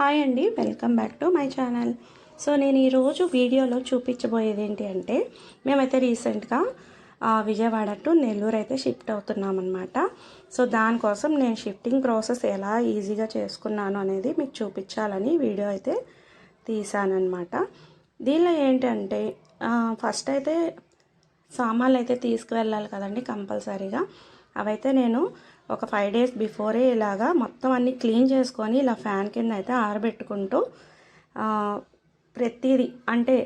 Hi అండి welcome back to my channel. So నేను ఈరోజు వీడియోలో చూపించబోయేది ఏంటి అంటే మేమైతే రీసెంట్గా విజయవాడ టు నెల్లూరు అయితే షిఫ్ట్ అవుతున్నాం అనమాట సో దానికోసం నేను షిఫ్టింగ్ ప్రాసెస్ ఎలా ఈజీగా చేసుకున్నాను అనేది మీకు చూపించాలని వీడియో అయితే తీసానమాట దీనిలో ఏంటంటే ఫస్ట్ అయితే సామాన్లు అయితే తీసుకువెళ్ళాలి కదండి కంపల్సరీగా. అవైతే నేను ఒక ఫైవ్ డేస్ బిఫోరే ఇలాగా మొత్తం అన్ని క్లీన్ చేసుకొని ఇలా ఫ్యాన్ కింద అయితే ఆరబెట్టుకుంటూ ప్రతిదీ అంటే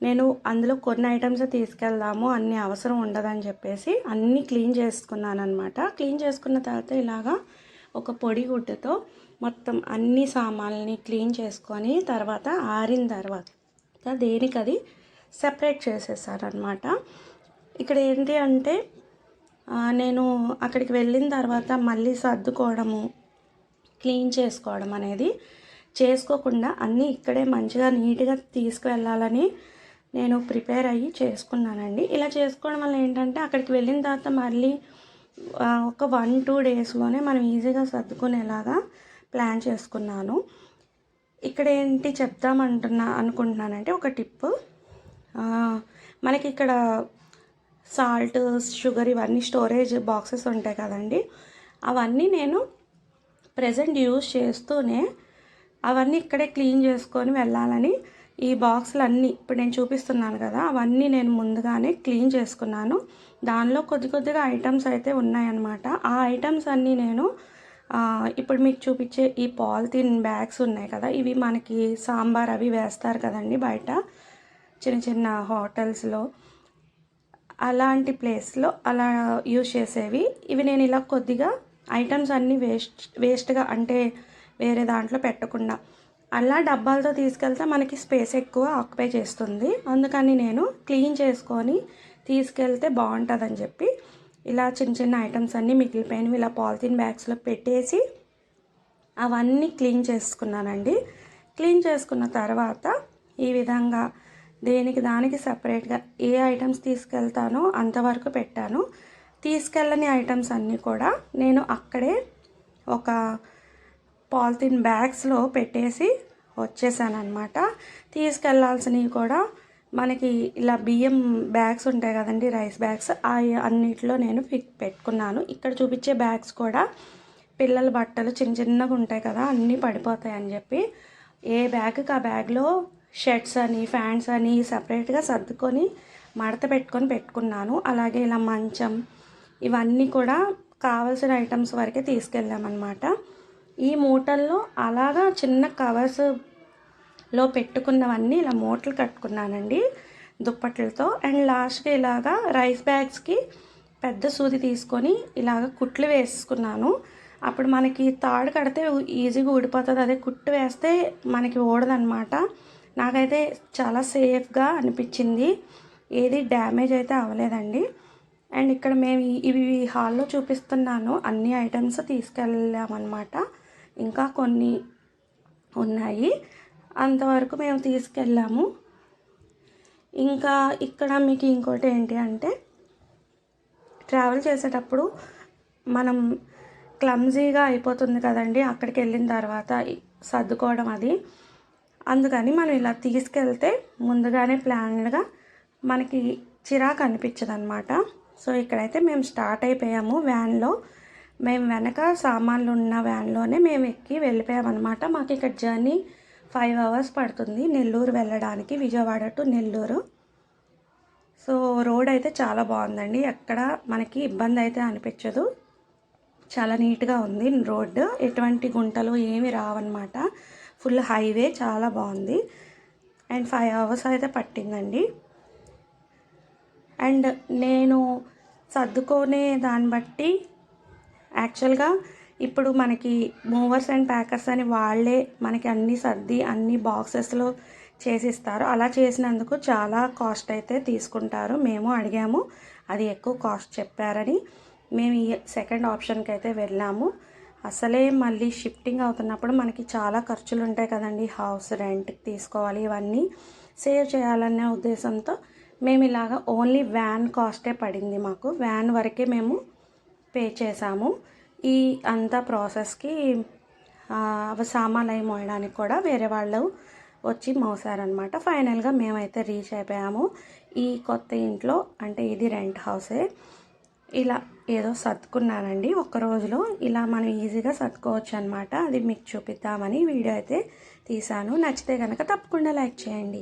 నేను అందులో కొన్ని ఐటమ్స్ తీసుకెళ్దాము అన్ని అవసరం ఉండదని చెప్పేసి అన్నీ క్లీన్ చేసుకున్నాను అనమాట క్లీన్ చేసుకున్న తర్వాత ఇలాగా ఒక పొడి గుడ్డతో మొత్తం అన్ని సామాన్లని క్లీన్ చేసుకొని తర్వాత ఆరిన తర్వాత దేనికది సెపరేట్ చేసేసారనమాట ఇక్కడ ఏంటి అంటే నేను అక్కడికి వెళ్ళిన తర్వాత మళ్ళీ సర్దుకోవడము క్లీన్ చేసుకోవడం అనేది చేసుకోకుండా అన్నీ ఇక్కడే మంచిగా నీట్గా తీసుకువెళ్ళాలని నేను ప్రిపేర్ అయ్యి చేసుకున్నానండి. ఇలా చేసుకోవడం వల్ల ఏంటంటే అక్కడికి వెళ్ళిన తర్వాత మళ్ళీ ఒక వన్ టూ డేస్లోనే మనం ఈజీగా సర్దుకునేలాగా ప్లాన్ చేసుకున్నాను. ఇక్కడ ఏంటి చెప్దామంటున్నా అనుకుంటున్నానంటే ఒక టిప్ మనకి ఇక్కడ సాల్ట్ షుగర్ ఇవన్నీ స్టోరేజ్ బాక్సెస్ ఉంటాయి కదండి. అవన్నీ నేను ప్రజెంట్ యూజ్ చేస్తూనే అవన్నీ ఇక్కడే క్లీన్ చేసుకొని వెళ్ళాలని ఈ బాక్సులు అన్నీ ఇప్పుడు నేను చూపిస్తున్నాను కదా అవన్నీ నేను ముందుగానే క్లీన్ చేసుకున్నాను. దానిలో కొద్ది కొద్దిగా ఐటమ్స్ అయితే ఉన్నాయన్నమాట. ఆ ఐటమ్స్ అన్నీ నేను ఇప్పుడు మీకు చూపించే ఈ పాలిథిన్ బ్యాగ్స్ ఉన్నాయి కదా ఇవి మనకి సాంబార్ అవి వేస్తారు కదండి బయట. చిన్న చిన్న హోటల్స్లో. అలాంటి ప్లేస్లో అలా యూజ్ చేసేవి. ఇవి నేను ఇలా కొద్దిగా ఐటమ్స్ అన్నీ వేస్ట్ వేస్ట్గా అంటే వేరే దాంట్లో పెట్టకుండా అలా డబ్బాలతో తీసుకెళ్తే మనకి స్పేస్ ఎక్కువ ఆక్యుపై చేస్తుంది. అందుకని నేను క్లీన్ చేసుకొని తీసుకెళ్తే బాగుంటుందని చెప్పి ఇలా చిన్న చిన్న ఐటమ్స్ అన్నీ మిగిలిపోయినవి ఇలా పాలిథిన్ బ్యాగ్స్లో పెట్టేసి అవన్నీ క్లీన్ చేసుకున్నానండి. క్లీన్ చేసుకున్న తర్వాత ఈ విధంగా దేనికి దానికి సపరేట్గా ఏ ఐటమ్స్ తీసుకెళ్తానో అంతవరకు పెట్టాను. తీసుకెళ్ళని ఐటమ్స్ అన్నీ కూడా నేను అక్కడే ఒక పాలిథిన్ బ్యాగ్స్లో పెట్టేసి వచ్చేసాను అనమాట తీసుకెళ్ళాల్సినవి కూడా మనకి ఇలా బియ్యం బ్యాగ్స్ ఉంటాయి కదండి రైస్ బ్యాగ్స్ ఆ అన్నిటిలో నేను ఫిక్ పెట్టుకున్నాను. ఇక్కడ చూపించే బ్యాగ్స్ కూడా పిల్లల బట్టలు చిన్న చిన్నగా ఉంటాయి కదా అన్నీ పడిపోతాయి అని చెప్పి ఏ బ్యాగ్కి ఆ బ్యాగ్లో షర్ట్స్ అని ప్యాంట్స్ అని సపరేట్గా సర్దుకొని మడత పెట్టుకొని పెట్టుకున్నాను. అలాగే ఇలా మంచం ఇవన్నీ కూడా కావాల్సిన ఐటమ్స్ వరకే తీసుకెళ్ళామన్నమాట. ఈ మూటల్లో అలాగా చిన్న కవర్స్లో పెట్టుకున్నవన్నీ ఇలా మూటలు కట్టుకున్నానండి దుప్పట్లతో. అండ్ లాస్ట్గా ఇలాగా రైస్ బ్యాగ్స్కి పెద్ద సూది తీసుకొని ఇలాగ కుట్లు వేసుకున్నాను. అప్పుడు మనకి తాడు కడితే ఈజీగా ఊడిపోతుంది. అదే కుట్టు వేస్తే మనకి ఊడదనమాట నాకైతే చాలా సేఫ్గా అనిపించింది. ఏది డ్యామేజ్ అయితే అవ్వలేదండి. అండ్ ఇక్కడ మేము ఈ- ఇవి హాల్లో చూపిస్తున్నాను. అన్ని ఐటమ్స్ తీసుకెళ్ళామన్నమాట. ఇంకా కొన్ని ఉన్నాయి. అంతవరకు మేము తీసుకెళ్ళాము. ఇంకా ఇక్కడ మీకు ఇంకోటి ఏంటి అంటే ట్రావెల్ చేసేటప్పుడు మనం క్లమ్జీగా అయిపోతుంది కదండి అక్కడికి వెళ్ళిన తర్వాత సర్దుకోవడం అది. అందుకని మనం ఇలా తీసుకెళ్తే ముందుగానే ప్లాన్డ్గా మనకి చిరాకు అనిపించదు అనమాట సో ఇక్కడైతే మేము స్టార్ట్ అయిపోయాము వ్యాన్లో మేము వెనక సామాన్లు ఉన్న వ్యాన్లోనే మేము ఎక్కి వెళ్ళిపోయామన్నమాట. మాకు ఇక్కడ జర్నీ ఫైవ్ అవర్స్ పడుతుంది. నెల్లూరు వెళ్ళడానికి Vijayawada to Nellore. So road అయితే చాలా బాగుందండి. ఎక్కడ మనకి ఇబ్బంది అయితే అనిపించదు. చాలా నీట్గా ఉంది రోడ్డు ఎటువంటి గుంటలు ఏమి రావన్నమాట. ఫుల్ హైవే చాలా బాగుంది. అండ్ ఫైవ్ అవర్స్ అయితే పట్టిందండి. అండ్ నేను సర్దుకునే దాన్ని బట్టి యాక్చువల్గా ఇప్పుడు మనకి మూవర్స్ అండ్ ప్యాకర్స్ అని వాళ్ళే మనకి అన్ని సర్ది అన్ని బాక్సెస్లో చేసిస్తారు. అలా చేసినందుకు చాలా కాస్ట్ అయితే తీసుకుంటారు. మేము అడిగాము అది ఎక్కువ కాస్ట్ చెప్పారని. మేము ఈ సెకండ్ ఆప్షన్కి అయితే వెళ్ళాము. అసలే మళ్ళీ షిఫ్టింగ్ అవుతున్నప్పుడు మనకి చాలా ఖర్చులు ఉంటాయి కదండి. హౌస్ రెంట్కి తీసుకోవాలి ఇవన్నీ సేవ్ చేయాలనే ఉద్దేశంతో మేము ఇలాగ ఓన్లీ వ్యాన్ కాస్టే పడింది మాకు. వ్యాన్ వరకే మేము పే చేసాము ఈ అంతా ప్రాసెస్కి అవి సామాన్లు అవి మోయడానికి కూడా వేరే వాళ్ళు వచ్చి మోసారనమాట ఫైనల్గా మేమైతే రీచ్ అయిపోయాము. ఈ కొత్త ఇంట్లో అంటే ఇది రెంట్ హౌసే. ఇలా ఏదో సర్దుకున్నానండి. ఒక్క రోజులో ఇలా మనం ఈజీగా సర్దుకోవచ్చు అనమాట అది మీకు చూపిద్దామని వీడియో అయితే తీసాను. నచ్చితే కనుక తప్పకుండా లైక్ చేయండి.